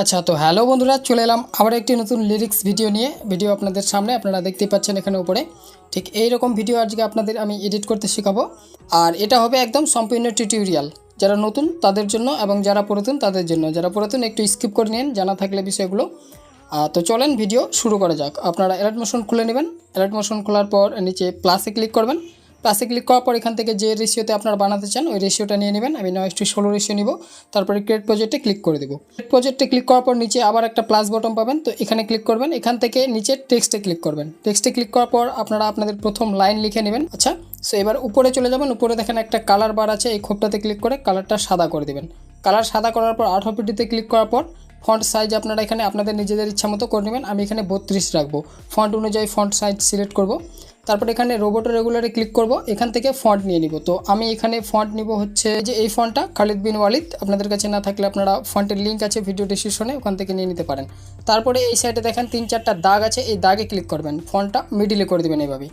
আচ্ছা তো হ্যালো বন্ধুরা, চলে এলাম আবার একটি নতুন লিরিক্স ভিডিও নিয়ে। ভিডিও আপনাদের সামনে, আপনারা দেখতেই পাচ্ছেন এখানে উপরে। ঠিক এই রকম ভিডিও আজকে আপনাদের আমি এডিট করতে শেখাবো। আর এটা হবে একদম সম্পূর্ণ টিউটোরিয়াল যারা নতুন, তাদের জন্য এবং যারা পুরাতন, তাদের জন্য। যারা পুরাতন, একটু স্কিপ করে নিন, জানা থাকলে বিষয়গুলো। তো চলেন ভিডিও শুরু করা যাক। আপনারা অ্যালার্ট মোশন খুলে নেবেন। অ্যালার্ট মোশন খোলার পর নিচে প্লাসে ক্লিক করবেন। প্লাসে ক্লিক করার পর এখান থেকে যে রেশিওতে আপনারা বানাতে চান, ওই রেশিওটা নিয়ে নেবেন। আমি নয় টু ষোলো রেশিও নিব। তারপরে ক্রিয়েট প্রজেক্টে ক্লিক করে দেবো। ক্রিয়েট প্রজেক্টে ক্লিক করার পর নিচে আবার একটা প্লাস বটন পাবেন। তো এখানে ক্লিক করবেন। এখান থেকে নিচে টেক্সটে ক্লিক করবেন। টেক্সটে ক্লিক করার পর আপনারা আপনাদের প্রথম লাইন লিখে নেবেন। আচ্ছা সো এবার উপরে চলে যাবেন। উপরে দেখেন একটা কালার বার আছে। এই খোপটাতে ক্লিক করে কালারটা সাদা করে দেবেন। কালার সাদা করার পর আঠারো পিটিতে ক্লিক করার পর ফন্ট সাইজ আপনারা এখানে আপনাদের নিজেদের ইচ্ছা মতো করে নেবেন। আমি এখানে বত্রিশ রাখব। ফন্ট অনুযায়ী ফন্ট সাইজ সিলেক্ট করব। তারপর এখানে রোবটো রেগুলারে ক্লিক করব। এখান থেকে ফন্ট নিয়ে নিব। তো আমি এখানে ফন্ট নিব হচ্ছে যে এই ফন্টটা, খালিদ বিন ওয়ালিদ। আপনাদের কাছে না থাকলে আপনারা ফন্টের লিঙ্ক আছে ভিডিও ডিসক্রিপশনে ওখান থেকে নিয়ে নিতে পারেন। তারপরে এই সাইডে দেখেন তিন চারটা দাগ আছে। এই দাগে ক্লিক করবেন। ফন্টটা মিডিলে করে দেবেন এইভাবেই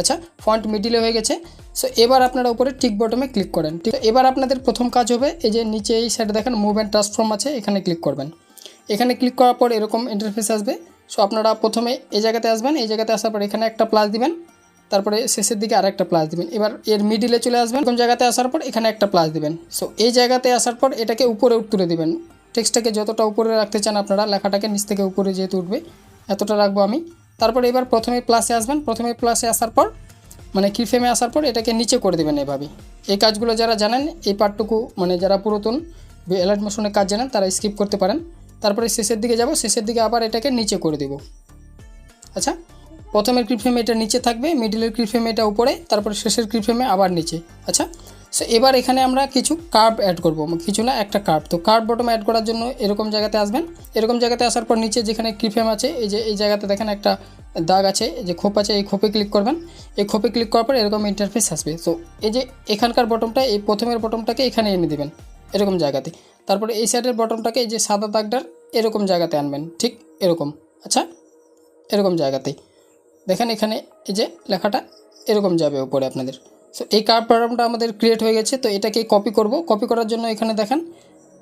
আচ্ছা ফন্ট মিডিলে হয়ে গেছে। সো এবার আপনারা উপরে টিক বটমে ক্লিক করেন। ঠিক, এবার আপনাদের প্রথম কাজ হবে, এই যে নিচে এই সাইডে দেখেন মুভ অ্যান্ড ট্রান্সফর্ম আছে, এখানে ক্লিক করবেন। এখানে ক্লিক করার পর এরকম ইন্টারফেস আসবে। সো আপনারা প্রথমে এই জায়গাতে আসবেন, এই জায়গাতে আসার পর এখানে একটা প্লাস দিবেন। তারপরে শেষের দিকে আরেকটা প্লাস দিবেন। এবার এর মিডিলে চলে আসবেন কোন জায়গাতে আসার পর এখানে একটা প্লাস দিবেন। সো এই জায়গাতে আসার পর এটাকে উপরে তুলে দিবেন। টেক্সটটাকে যতটা উপরে রাখতে চান আপনারা, লেখাটাকে নিচ থেকে উপরে যেহেতু উঠবে, এতটা রাখব আমি। তারপর এবার প্রথমে প্লাসে আসবেন। প্রথমে প্লাসে আসার পর মানে কি ফ্রেমে আসার পর এটাকে নিচে করে দেবেন এভাবে। এই কাজগুলো যারা জানেন, এই পার্টটুকু মানে যারা পুরাতন অ্যালার্ট মোশনের কাজ জানেন, তারা স্কিপ করতে পারেন। তারপরে শেষের দিকে যাব, শেষের দিকে আবার এটাকে নিচে করে দেব। আচ্ছা প্রথমের ক্রিফ্রেম এটা নিচে থাকবে মিডিলের ক্রিফ্রেম এটা উপরে, তারপরে শেষের ক্রিফ্রেমে আবার নিচে। আচ্ছা সো এবার এখানে আমরা কিছু কার্ভ অ্যাড করব, কিছু না, একটা কার্ভ তো কার্ভ বটম অ্যাড করার জন্য এরকম জায়গাতে আসবেন। এরকম জায়গাতে আসার পর নিচে যেখানে ক্রিফ্রেম আছে, এই যে, এই জায়গাতে দেখেন একটা দাগ আছে যে খোপ আছে, এই খোপে ক্লিক করবেন। এই খোপে ক্লিক করার পর এরকম ইন্টারফেস আসবে। তো এই যে এখানকার বটমটা এই প্রথমের বটমটাকে এখানে এনে দেবেন, এরকম জায়গাতে। তারপরে এই সাইডের বটমটাকে এই যে সাদা দাগটার এরকম জায়গাতে আনবেন, ঠিক এরকম। আচ্ছা এরকম জায়গাতেই। দেখেন এখানে এই যে লেখাটা এরকম যাবে উপরে আপনাদের। সো এই কার্ভ প্রোগ্রামটা আমাদের ক্রিয়েট হয়ে গেছে, তো এটাকে কপি করব। কপি করার জন্য এখানে দেখেন,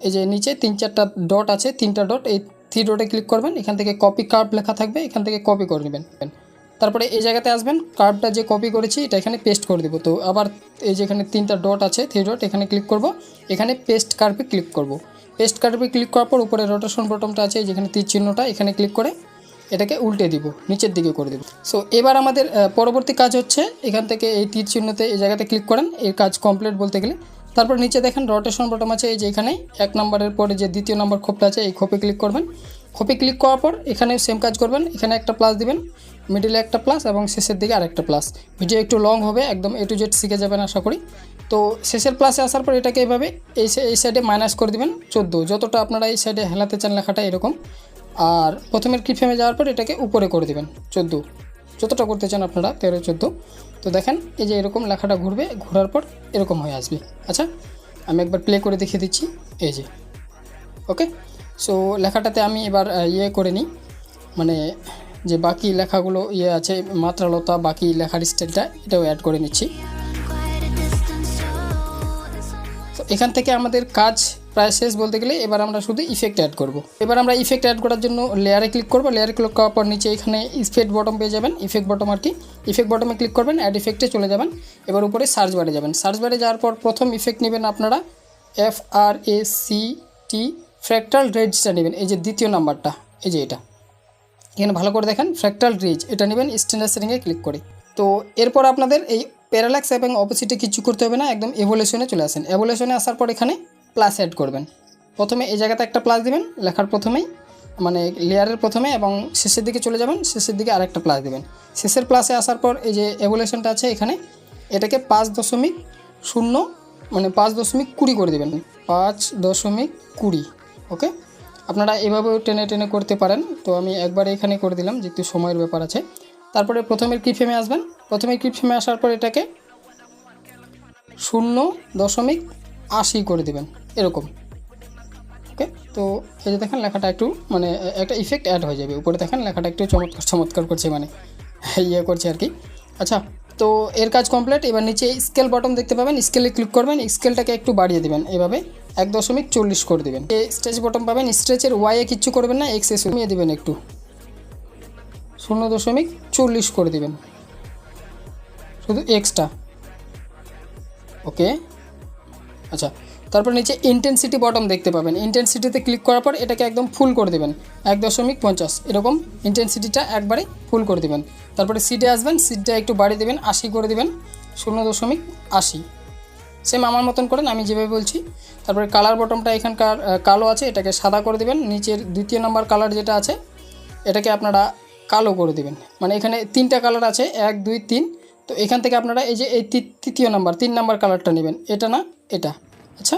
এই যে নিচে তিন চারটা ডট আছে, তিনটা ডট এই থ্রি ডটে ক্লিক করবেন, এখান থেকে কপি কার্ভ লেখা থাকবে, এখান থেকে কপি করে নেবেন। তারপরে এই জায়গাতে আসবেন কার্ভটা যে কপি করেছি এটা এখানে পেস্ট করে দেবো। তো আবার এই যেখানে তিনটা ডট আছে থ্রি ডট এখানে ক্লিক করব, এখানে পেস্ট কার্ভে ক্লিক করব। পেস্ট কার্ভে ক্লিক করার পর উপরে রোটেশন বটমটা আছে যেখানে তীর চিহ্নটা, এখানে ক্লিক করে এটাকে উল্টে দিব, নিচের দিকে করে দেব। সো এবার আমাদের পরবর্তী কাজ হচ্ছে, এখান থেকে এই তীর চিহ্নতে এই জায়গাতে ক্লিক করেন এই কাজ কমপ্লিট বলতে গেলে। তারপর নিচে দেখেন রোটেশন বটম আছে, এই যে এখানে, এক নম্বরের পরে যে দ্বিতীয় নম্বর খোপটা আছে, এই খোপে ক্লিক করবেন। খোপে ক্লিক করার পর এখানে সেম কাজ করবেন, এখানে একটা প্লাস দিবেন। মিডিলে একটা প্লাস এবং শেষের দিকে আরেকটা প্লাস ভিডিও একটু লং হবে, একদম এ টু জেড শিখে যাবেন আশা করি। তো শেষের প্লাসে আসার পর এটাকে এভাবে এই এই সাইডে মাইনাস করে দেবেন চোদ্দ। যতটা আপনারা এই সাইডে হেলাতে চান লেখাটা এরকম। আর প্রথমের কি ফ্রেমে যাওয়ার পর এটাকে উপরে করে দেবেন, চোদ্দ। যতটা করতে চান আপনারা তেরো, চোদ্দ। তো দেখেন, এই যে এরকম লেখাটা ঘুরবে, ঘোরার পর এরকম হয়ে আসবে। আচ্ছা আমি একবার প্লে করে দেখিয়ে দিচ্ছি। এই যে ওকে সো লেখাটাতে আমি এবার ইয়ে করে নিই। মানে যে বাকি লেখাগুলো ইয়ে আছে, মাত্রালতা, বাকি লেখার স্টাইলটা এটাও অ্যাড করে নিচ্ছি। তো এখান থেকে আমাদের কাজ প্রায় শেষ বলতে গেলে, এবার আমরা শুধু ইফেক্ট অ্যাড করব। এবার আমরা ইফেক্ট অ্যাড করার জন্য লেয়ারে ক্লিক করব। লেয়ারে ক্লিক করার পর নিচে এখানে ইফেক্ট বটম পেয়ে যাবেন ইফেক্ট বটম আর কি। ইফেক্ট বটমে ক্লিক করবেন অ্যাড ইফেক্টে চলে যাবেন। এবার উপরে সার্চ বারে যাবেন। সার্চ বারে যাওয়ার পর প্রথম ইফেক্ট নেবেন আপনারা F R A C T fractal রেডসটা নেবেন। এই যে দ্বিতীয় নাম্বারটা এই যে এটা। এখানে ভালো করে দেখেন ফ্র্যাক্টাল রিজ এটা নেবেন স্ট্যান্ডার্ড সেটিংয়ে ক্লিক করে। তো এরপর আপনাদের এই প্যারালাক্স এবং অপোজিটে কিছু করতে হবে না, একদম এভোলেশনে চলে আসেন। এভোলেশনে আসার পর এখানে প্লাস অ্যাড করবেন। প্রথমে এই জায়গাতে একটা প্লাস দিবেন, লেখার প্রথমেই মানে লেয়ারের প্রথমে এবং শেষের দিকে চলে যাবেন, শেষের দিকে আরেকটা প্লাস দিবেন। শেষের প্লাসে আসার পর এই যে এভোলেশনটা আছে এখানে, এটাকে পাঁচ দশমিক শূন্য মানে পাঁচ দশমিক কুড়ি করে দেবেন। পাঁচ দশমিক কুড়ি ওকে আপনারা এভাবেও টেনে টেনে করতে পারেন। তো আমি একবার এখানে করে দিলাম যেহেতু সময়ের ব্যাপার আছে। তারপরে প্রথমের কি ফ্রেমে আসবেন। প্রথমে কি ফ্রেমে আসার পর এটাকে শূন্য দশমিক আশি করে দেবেন, এরকম। ওকে তো এই যে দেখেন, লেখাটা একটু মানে একটা ইফেক্ট অ্যাড হয়ে যাবে। উপরে দেখেন, লেখাটা একটু চমৎকার চমৎকার করছে মানে ইয়ে করছে আর কি। আচ্ছা তো এর কাজ কমপ্লিট এবার নিচে স্কেল বটন দেখতে পাবেন। স্কেলে ক্লিক করবেন। স্কেলটাকে একটু বাড়িয়ে দেবেন, এভাবে। এক দশমিক চল্লিশ করে দেবেন। এই স্ট্রেচ বটম পাবেন। স্ট্রেচের ওয়াইয়ে কিচ্ছু করবেন না এক্সেস কমিয়ে দেবেন একটু। শূন্য দশমিক চল্লিশ করে দেবেন। শুধু এক্সটা ওকে আচ্ছা তারপর নিচে ইন্টেন্সিটি বটম দেখতে পাবেন। ইন্টেন্সিটিতে ক্লিক করার পর এটাকে একদম ফুল করে দেবেন। এক দশমিক পঞ্চাশ। এরকম ইন্টেন্সিটিটা একবারে ফুল করে দেবেন। তারপরে সিটে আসবেন। সিটটা একটু বাড়িয়ে দেবেন, আশি করে দেবেন। শূন্য দশমিক আশি। সেম আমার মতন করেন, আমি যেভাবে বলছি। তারপরে কালার বটমটা এখানকার কালো আছে, এটাকে সাদা করে দেবেন। নিচের দ্বিতীয় নাম্বার কালার যেটা আছে, এটাকে আপনারা কালো করে দেবেন। মানে এখানে তিনটা কালার আছে, এক, দুই, তিন। তো এখান থেকে আপনারা এই যে এই তৃতীয় নাম্বার তিন নাম্বার কালারটা নেবেন। এটা না, এটা। আচ্ছা?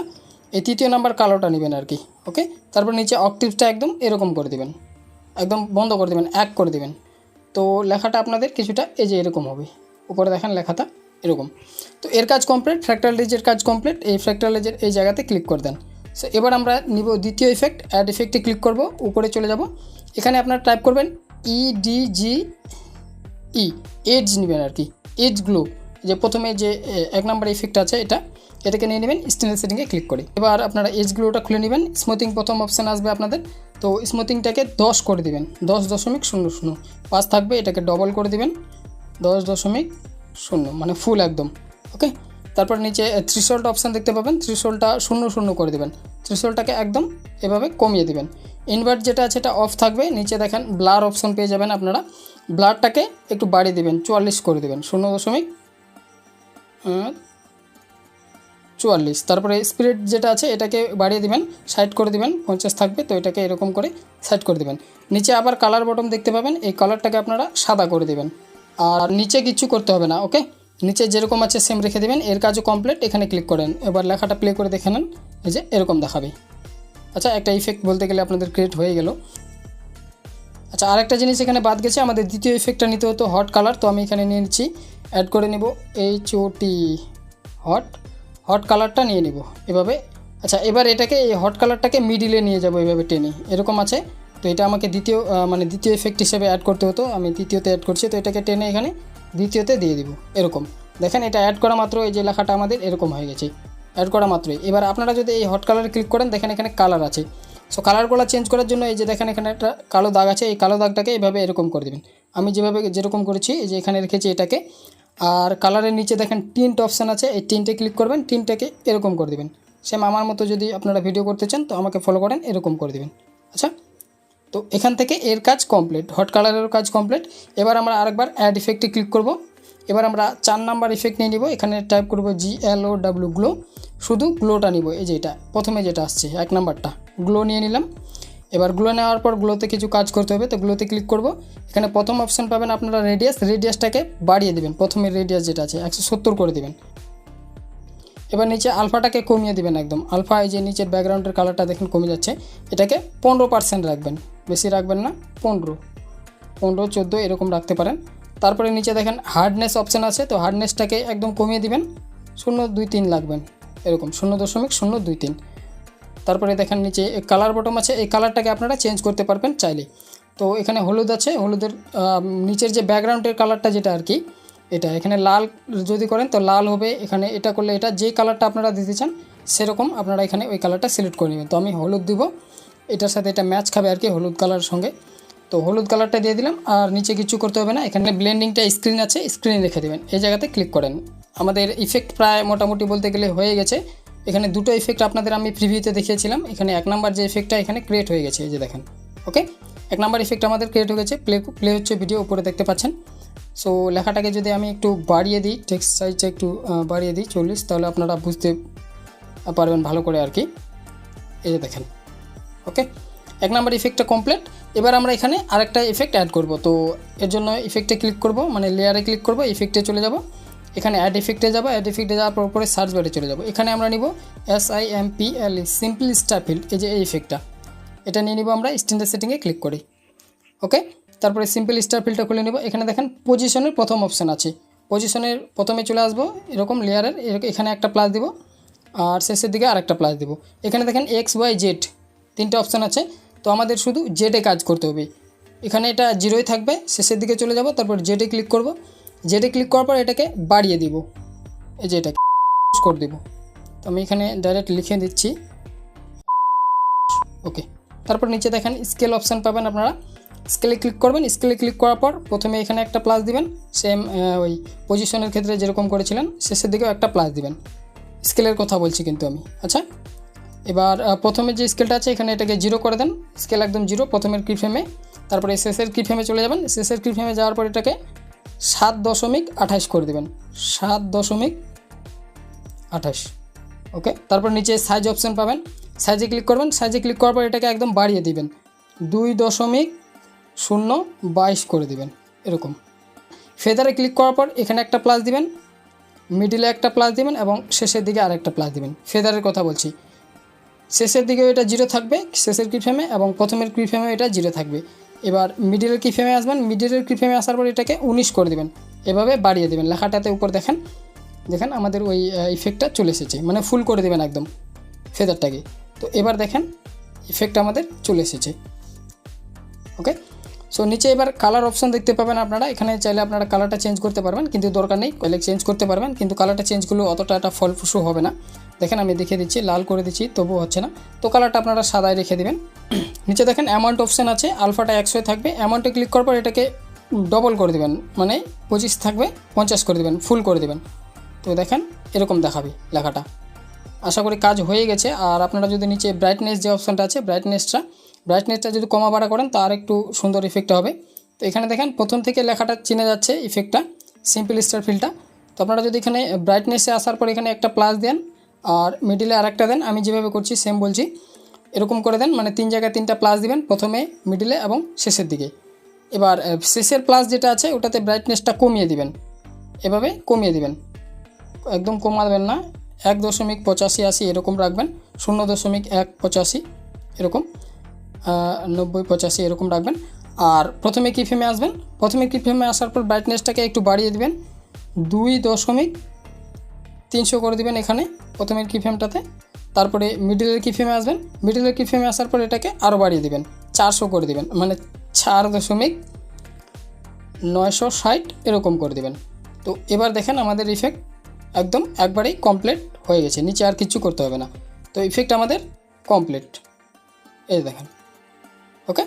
এই তৃতীয় নাম্বার কালোটা নেবেন আর কি ওকে তারপর নিচে অকটিভটা একদম এরকম করে দেবেন। একদম বন্ধ করে দেবেন, এক করে দেবেন। তো লেখাটা আপনাদের কিছুটা এই যে এরকম হবে। উপরে দেখেন লেখাটা। এরকম। তো এর কাজ কমপ্লিট ফ্র্যাক্টাল রেজের কাজ কমপ্লিট এই ফ্র্যাক্টাল রেজের এই জায়গাতে ক্লিক করে দেন। সো এবার আমরা নিব দ্বিতীয় ইফেক্ট অ্যাড ইফেক্টে ক্লিক করব, উপরে চলে যাব। এখানে আপনারা টাইপ করবেন ই ডি জি ই এডজ নেবেন আর কি এডজ গ্লো যে প্রথমে যে এক নাম্বার ইফেক্ট আছে এটা, এটাকে নিয়ে নেবেন স্টেনের সেটিংয়ে ক্লিক করে। এবার আপনারা এজ গ্লোটা খুলে নেবেন স্মুথিং প্রথম অপশান আসবে আপনাদের। তো স্মুথিংটাকে দশ করে দিবেন, দশ দশমিক শূন্য শূন্য। পাঁচ থাকবে, এটাকে ডবল করে দিবেন, দশ দশমিক শূন্য মানে ফুল একদম ওকে তারপর নিচে থ্রিশোল্ড অপশান দেখতে পাবেন থ্রিশোল্ডটা শূন্য শূন্য করে দেবেন। থ্রিশোল্ডটাকে একদম এভাবে কমিয়ে দিবেন। ইনভার্ট যেটা আছে, এটা অফ থাকবে। নিচে দেখেন ব্লার অপশন পেয়ে যাবেন আপনারা। ব্লারটাকে একটু বাড়িয়ে দিবেন, চুয়াল্লিশ করে দেবেন, শূন্য দশমিক চুয়াল্লিশ। তারপরে স্পিরিট যেটা আছে, এটাকে বাড়িয়ে দিবেন সাইড করে দিবেন, পঞ্চাশ থাকবে, তো এটাকে এরকম করে সাইড করে দিবেন। নিচে আবার কালার বটম দেখতে পাবেন, এই কালারটাকে আপনারা সাদা করে দিবেন। আর নিচে কিছু করতে হবে না ওকে নিচে যেরকম আছে সেম রেখে দেবেন, এর কাজও কমপ্লিট এখানে ক্লিক করেন। এবার লেখাটা প্লে করে দেখে নেন, এই যে এরকম দেখাবে। আচ্ছা একটা ইফেক্ট বলতে গেলে আপনাদের ক্রিয়েট হয়ে গেল। আচ্ছা আরেকটা জিনিস এখানে বাদ গেছে, আমাদের দ্বিতীয় ইফেক্টটা নিতে হতো হট কালার তো আমি এখানে নিয়ে নিচ্ছি। অ্যাড করে নেব H O T hot hot কালারটা নিয়ে নেব এভাবে। আচ্ছা এবার এটাকে, এই হট কালারটাকে মিডিলে নিয়ে যাব এভাবে টেনে। এরকম আছে। তো এটা আমাকে দ্বিতীয় মানে দ্বিতীয় ইফেক্ট হিসেবে অ্যাড করতে হতো। আমি দ্বিতীয়তে অ্যাড করছি, তো এটাকে টেনে এখানে দ্বিতীয়তে দিয়ে দিব, এরকম। দেখেন, এটা অ্যাড করা মাত্র, এই যে লেখাটা আমাদের এরকম হয়ে গেছে। অ্যাড করা মাত্রই। এবার আপনারা যদি এই হট কালারে ক্লিক করেন, দেখেন এখানে কালার আছে। সো কালারগুলো চেঞ্জ করার জন্য এই যে দেখেন, এখানে একটা কালো দাগ আছে, এই কালো দাগটাকে এইভাবে এরকম করে দেবেন। আমি যেভাবে, যেরকম করেছি, এই যে এখানে রেখেছি এটাকে। আর কালারের নিচে দেখেন টিন্ট অপশান আছে। এই টিনটে ক্লিক করবেন টিনটাকে এরকম করে দেবেন। সেম আমার মতো যদি আপনারা ভিডিও করতে চান, তো আমাকে ফলো করেন, এরকম করে দেবেন। আচ্ছা? তো এখান থেকে এর কাজ কমপ্লিট হট কালারেরও কাজ কমপ্লিট এবার আমরা আরেকবার অ্যাড ইফেক্টে ক্লিক করব। এবার আমরা চার নাম্বার ইফেক্ট নিয়ে নিব। এখানে টাইপ করব জি এল ও ডাব্লিউ গ্লো শুধু গ্লোটা নিব, এই যে এটা, প্রথমে যেটা আসছে, এক নাম্বারটা। গ্লো নিয়ে নিলাম। এবার গ্লো নেওয়ার পর গ্লোতে কিছু কাজ করতে হবে, তো গ্লোতে ক্লিক করব। এখানে প্রথম অপশান পাবেন আপনারা রেডিয়াস রেডিয়াসটাকে বাড়িয়ে দেবেন, প্রথমে রেডিয়াস যেটা আছে, একশো সত্তর করে দেবেন। এবার নিচে আলফাটাকে কমিয়ে দেবেন একদম। আলফা এই যে নিচের ব্যাকগ্রাউন্ডের কালারটা দেখেন কমে যাচ্ছে। এটাকে পনেরো পার্সেন্ট রাখবেন। বেশি রাখবেন না, পনেরো। পনেরো, চোদ্দ এরকম রাখতে পারেন। তারপরে নিচে দেখেন হার্ডনেস অপশান আছে, তো হার্ডনেসটাকে একদম কমিয়ে দিবেন। শূন্য দুই তিন লাগবেন, এরকম শূন্য দশমিক শূন্য দুই তিন। তারপরে দেখেন নিচে কালার বটম আছে, এই কালারটাকে আপনারা চেঞ্জ করতে পারবেন চাইলে। তো এখানে হলুদ আছে, হলুদের নিচের যে ব্যাকগ্রাউন্ডের কালারটা যেটা আর কি এটা এখানে লাল যদি করেন, তো লাল হবে। এখানে এটা করলে এটা যে কালারটা আপনারা দিতে চান, সেরকম আপনারা এখানে ওই কালারটা সিলেক্ট করে নেবেন। তো আমি হলুদ দিব। এটার সাথে এটা ম্যাচ খাবে আর কি হলুদ কালার সঙ্গে। তো হলুদ কালারটা দিয়ে দিলাম, আর নিচে কিছু করতে হবে না, এখানে ব্লেন্ডিংটা স্ক্রিন আছে স্ক্রিনে রেখে দেবেন। এই জায়গাতে ক্লিক করেন। আমাদের ইফেক্ট প্রায় মোটামুটি বলতে গেলে হয়ে গেছে। এখানে দুটো ইফেক্ট আপনাদের আমি প্রিভিউতে দেখিয়েছিলাম। এখানে এক নাম্বার যে ইফেক্টটা এখানে ক্রিয়েট হয়ে গেছে, এই যে দেখেন। ওকে এক নাম্বার ইফেক্ট আমাদের ক্রিয়েট হয়ে গেছে। প্লে প্লে হচ্ছে ভিডিও উপরে দেখতে পাচ্ছেন। সো লেখাটাকে যদি আমি একটু বাড়িয়ে দিই টেক্সট সাইজটা একটু বাড়িয়ে দিই, চল্লিশ, তাহলে আপনারা বুঝতে পারবেন ভালো করে আর কি। এই যে দেখেন। ওকে? এক নাম্বার ইফেক্টটা কমপ্লিট এবার আমরা এখানে আরেকটা ইফেক্ট অ্যাড করব। তো এর জন্য ইফেক্টে ক্লিক করব মানে লেয়ারে ক্লিক করব ইফেক্টে চলে যাব। এখানে অ্যাড ইফেক্টে যাব অ্যাড ইফেক্টে যাওয়ার পর উপরে সার্চ বারে চলে যাব। এখানে আমরা নিব S I M P L simple স্টাফিল এই যে এই ইফেক্টটা এটা নিয়ে নিব আমরা স্ট্যান্ডার্ড সেটিংয়ে ক্লিক করি। ওকে? তারপরে সিম্পল স্টার ফিলটা খুলে নেব। এখানে দেখেন পজিশনের প্রথম অপশান আছে। পজিশনের প্রথমে চলে আসব, এরকম লেয়ারের এখানে একটা প্লাস দিব, আর শেষের দিকে আরেকটা প্লাস দিব। এখানে দেখেন এক্স ওয়াই জেড তিনটা অপশান আছে। তো আমাদের শুধু জেডে কাজ করতে হবে। এখানে এটা জিরোই থাকবে, শেষের দিকে চলে যাব, তারপর জেডে ক্লিক করব। জেডে ক্লিক করার পর এটাকে বাড়িয়ে দিব। এই যে এটাকে করে দিব। তো আমি এখানে ডাইরেক্ট লিখে দিচ্ছি। ওকে তারপর নিচে দেখেন স্কেল অপশান পাবেন আপনারা। স্কেলে ক্লিক করবেন স্কেলে ক্লিক করার পর প্রথমে এখানে একটা প্লাস দিবেন। সেম ওই পজিশনের ক্ষেত্রে যেরকম করেছিলেন, শেষের দিকেও একটা প্লাস দিবেন। স্কেলের কথা বলছি কিন্তু আমি। আচ্ছা? এবার প্রথমে যে স্কেলটা আছে, এখানে এটাকে জিরো করে দেন। স্কেল একদম জিরো প্রথমের ফ্রেমে তারপরে শেষের ফ্রেমে চলে যাবেন। শেষের ফ্রেমে যাওয়ার পর এটাকে সাত দশমিক আঠাশ করে দেবেন। সাত দশমিক আঠাশ। ওকে তারপর নিচে সাইজ অপশন পাবেন। সাইজে ক্লিক করবেন। সাইজে ক্লিক করার পর এটাকে একদম বাড়িয়ে দিবেন। দুই দশমিক শূন্য বাইশ করে দিবেন। এরকম। ফেদারে ক্লিক করার পর এখানে একটা প্লাস দিবেন। মিডিলে একটা প্লাস দিবেন এবং শেষের দিকে আরেকটা প্লাস দিবেন। ফেদারের কথা বলছি। শেষের দিকেও এটা জিরো থাকবে, শেষের ফ্রেমে এবং প্রথমের ফ্রেমে এটা জিরো থাকবে। এবার মিডিলের ফ্রেমে আসবেন মিডিলের ফ্রেমে আসার পর এটাকে উনিশ করে দেবেন। এভাবে বাড়িয়ে দেবেন, লেখাটাতে উপর দেখেন। দেখেন আমাদের ওই ইফেক্টটা চলে এসেছে মানে ফুল করে দেবেন একদম, ফেদারটাকে। তো এবার দেখেন ইফেক্ট আমাদের চলে এসেছে। ওকে সো নিচে এবার কালার অপশন দেখতে পাবেন আপনারা। এখানে চাইলে আপনারা কালারটা চেঞ্জ করতে পারবেন, কিন্তু দরকার নেই। কয়েক চেঞ্জ করতে পারবেন, কিন্তু কালারটা চেঞ্জ করলে অতটা একটা ফলপ্রসূ হবে না। দেখেন আমি দেখিয়ে দিচ্ছি, লাল করে দিচ্ছি তবুও হচ্ছে না। তো কালারটা আপনারা সাদায় রেখে দেবেন। নিচে দেখেন অ্যামাউন্ট অপশান আছে আলফাটা একশোয় থাকবে। অ্যামাউন্টে ক্লিক করার পর এটাকে ডবল করে দেবেন মানে পঁচিশ থাকবে, পঞ্চাশ করে দেবেন ফুল করে দেবেন। তো দেখেন এরকম দেখাবে লেখাটা। আশা করি কাজ হয়ে গেছে। আর আপনারা যদি নিচে ব্রাইটনেস যে অপশানটা আছে ব্রাইটনেসটা ব্রাইটনেসটা যদি কমা বাড়া করেন, তার একটু সুন্দর ইফেক্ট হবে। তো এখানে দেখেন, প্রথম থেকে লেখাটা চিনে যাচ্ছে ইফেক্টটা সিম্পল স্টার ফিলটা তো আপনারা যদি এখানে ব্রাইটনেসে আসার পর এখানে একটা প্লাস দেন, আর মিডিলে আরেকটা দেন, আমি যেভাবে করছি সেম বলছি। এরকম করে দেন মানে তিন জায়গায় তিনটা প্লাস দিবেন, প্রথমে মিডিলে এবং শেষের দিকে। এবার শেষের প্লাস যেটা আছে, ওটাতে ব্রাইটনেসটা কমিয়ে দিবেন। এভাবে কমিয়ে দিবেন। একদম কমাবেন না, এক দশমিক পঁচাশি আশি এরকম রাখবেন, শূন্য দশমিক এক পঁচাশি এরকম। নব্বই, পঁচাশি, এরকম রাখবেন। আর প্রথমে কি ফ্রেমে আসবেন? প্রথমে কি ফ্রেমে আসার পর ব্রাইটনেসটাকে একটু বাড়িয়ে দিবেন। দুই দশমিক তিনশো করে দিবেন এখানে প্রথমের কি ফ্রেমটাতে তারপরে মিডিলের কি ফ্রেমে আসবেন? মিডিলের কি ফ্রেমে আসার পর এটাকে আরও বাড়িয়ে দিবেন। চারশো করে দিবেন। মানে চার দশমিক নয়শো ষাট এরকম করে দিবেন। তো এবার দেখেন আমাদের ইফেক্ট একদম একবারেই কমপ্লিট হয়ে গেছে। নিচে আর কিছু করতে হবে না। তো ইফেক্ট আমাদের কমপ্লিট এই দেখেন। ওকে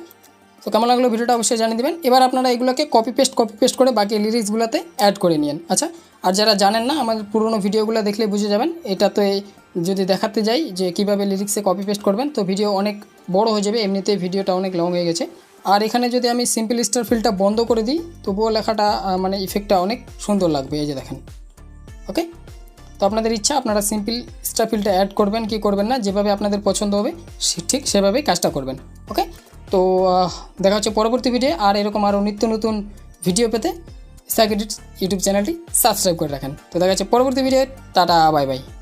তো কেমন লাগল ভিডিওটা অবশ্যই জানিয়ে দেবেন। এবার আপনারা এগুলোকে কপি পেস্ট কপি পেস্ট করে বাকি লিরিক্সগুলোতে অ্যাড করে নিন। আচ্ছা? আর যারা জানেন না, আমাদের পুরোনো ভিডিওগুলো দেখলে বুঝে যাবেন। এটা তো যদি দেখাতে যাই যে কীভাবে লিরিক্সে কপি পেস্ট করবেন, তো ভিডিও অনেক বড় হয়ে যাবে। এমনিতেই ভিডিওটা অনেক লং হয়ে গেছে। আর এখানে যদি আমি সিম্পল স্টার ফিলটা বন্ধ করে দিই, তবুও লেখাটা মানে ইফেক্টটা অনেক সুন্দর লাগবে। এই যে দেখেন। ওকে তো আপনাদের ইচ্ছা, আপনারা সিম্পল স্টাফিলটা অ্যাড করবেন কি করবেন না, যেভাবে আপনাদের পছন্দ হবে ঠিক সেভাবেই কাজটা করবেন। ওকে তো দেখা হচ্ছে পরবর্তী ভিডিও আর এরকম আরও নিত্য নতুন ভিডিও পেতে সাইকেডিট ইউটিউব চ্যানেলটি সাবস্ক্রাইব করে রাখেন। তো দেখা যাচ্ছে পরবর্তী ভিডিও টাটা বাই বাই